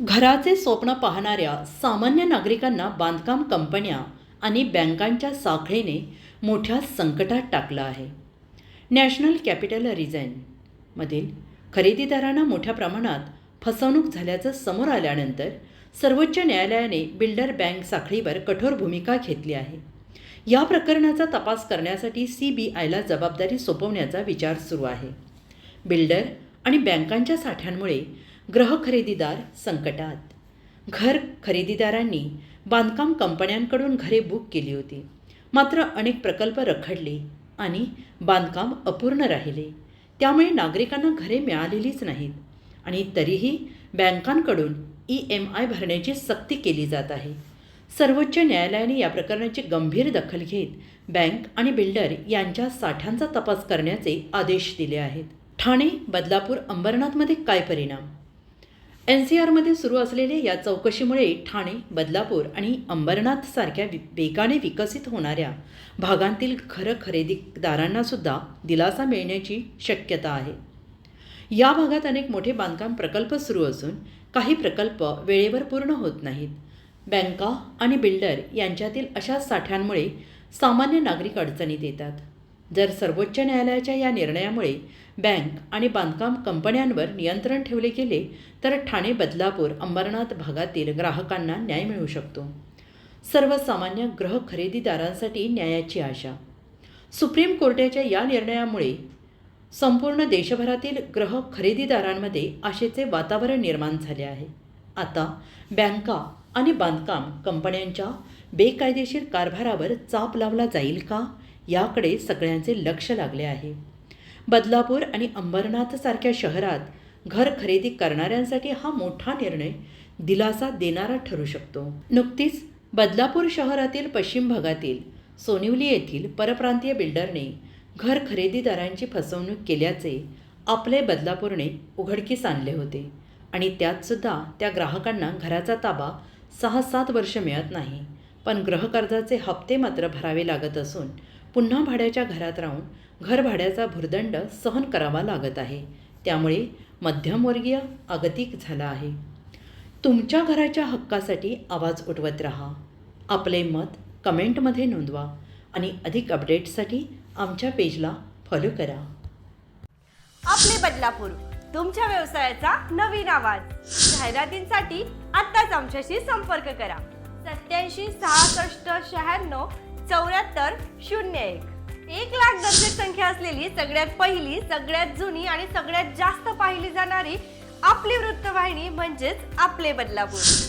घराचे स्वप्न पाहणाऱ्या सामान्य नागरिकांना बांधकाम कंपन्या आणि बँकांच्या साखळीने मोठ्या संकटात टाकलं आहे. नॅशनल कॅपिटल रिझाईनमधील खरेदीदारांना मोठ्या प्रमाणात फसवणूक झाल्याचं समोर आल्यानंतर सर्वोच्च न्यायालयाने बिल्डर बँक साखळीवर कठोर भूमिका घेतली आहे. या प्रकरणाचा तपास करण्यासाठी सी बी आयला जबाबदारी सोपवण्याचा विचार सुरू आहे. बिल्डर आणि बँकांच्या साठ्यांमुळे ग्रह खरेदीदार संकटात. घर खरेदीदारांनी बांधकाम कंपन्यांकडून घरे बुक केली होती. मात्र अनेक प्रकल्प रखडले आणि बांधकाम अपूर्ण राहिले. त्यामुळे नागरिकांना घरे मिळालेलीच नाहीत आणि तरीही बँकांकडून ई एम आय भरण्याची सक्ती केली जात आहे. सर्वोच्च न्यायालयाने या प्रकरणाची गंभीर दखल घेत बँक आणि बिल्डर यांच्या साठ्यांचा तपास करण्याचे आदेश दिले आहेत. ठाणे बदलापूर अंबरनाथमध्ये काय परिणाम? एन सी आरमध्ये सुरू असलेल्या या चौकशीमुळे ठाणे बदलापूर आणि अंबरनाथसारख्या वि वेगाने विकसित होणाऱ्या भागांतील खरं खरेदीदारांनासुद्धा दिलासा मिळण्याची शक्यता आहे. या भागात अनेक मोठे बांधकाम प्रकल्प सुरू असून काही प्रकल्प वेळेवर पूर्ण होत नाहीत. बँका आणि बिल्डर यांच्यातील अशा साठ्यांमुळे सामान्य नागरिक अडचणीत येतात. जर सर्वोच्च न्यायालयाच्या या निर्णयामुळे बँक आणि बांधकाम कंपन्यांवर नियंत्रण ठेवले गेले तर ठाणे बदलापूर अंबरनाथ भागातील ग्राहकांना न्याय मिळू शकतो. सर्वसामान्य ग्रह खरेदीदारांसाठी न्यायाची आशा. सुप्रीम कोर्टाच्या या निर्णयामुळे संपूर्ण देशभरातील ग्रह खरेदीदारांमध्ये आशेचे वातावरण निर्माण झाले आहे. आता बँका आणि बांधकाम कंपन्यांच्या बेकायदेशीर कारभारावर चाप लावला जाईल का? याकडे सगळ्यांचे लक्ष लागले आहे. बदलापूर आणि अंबरनाथसारख्या शहरात घर खरेदी करणाऱ्यांसाठी हा मोठा निर्णय दिलासा देणारा ठरू शकतो. नुकतीच बदलापूर शहरातील पश्चिम भागातील सोनिवली येथील परप्रांतीय बिल्डरने घर खरेदीदारांची फसवणूक केल्याचे आपले बदलापूरने उघडकीस आणले होते आणि त्यातसुद्धा त्या ग्राहकांना घराचा ताबा सहा सात वर्ष मिळत नाही. पण गृहकर्जाचे हप्ते मात्र भरावे लागत असून पुन्हा भाड्याच्या घरात राहून घरभाड्याचा भुर्दंड सहन करावा लागत आहे. त्यामुळे मध्यमवर्गीय अगतिक झाला आहे. तुमच्या घराच्या हक्कासाठी आवाज उठवत राहा. आपले मत कमेंटमध्ये नोंदवा आणि अधिक अपडेट्ससाठी आमच्या पेजला फॉलो करा. आपले बदलापूर तुमच्या व्यवसायाचा नवीन आवाज. जाहिरातींसाठी आत्ताच आमच्याशी संपर्क करा. सत्याऐंशी सहासष्ट शहाण्णव चौऱ्याहत्तर शून्य एक. एक लाख दर्शक संख्या असलेली सगळ्यात पहिली सगळ्यात जुनी आणि सगळ्यात जास्त पाहिली जाणारी आपली वृत्तवाहिनी म्हणजेच आपले बदलापूर.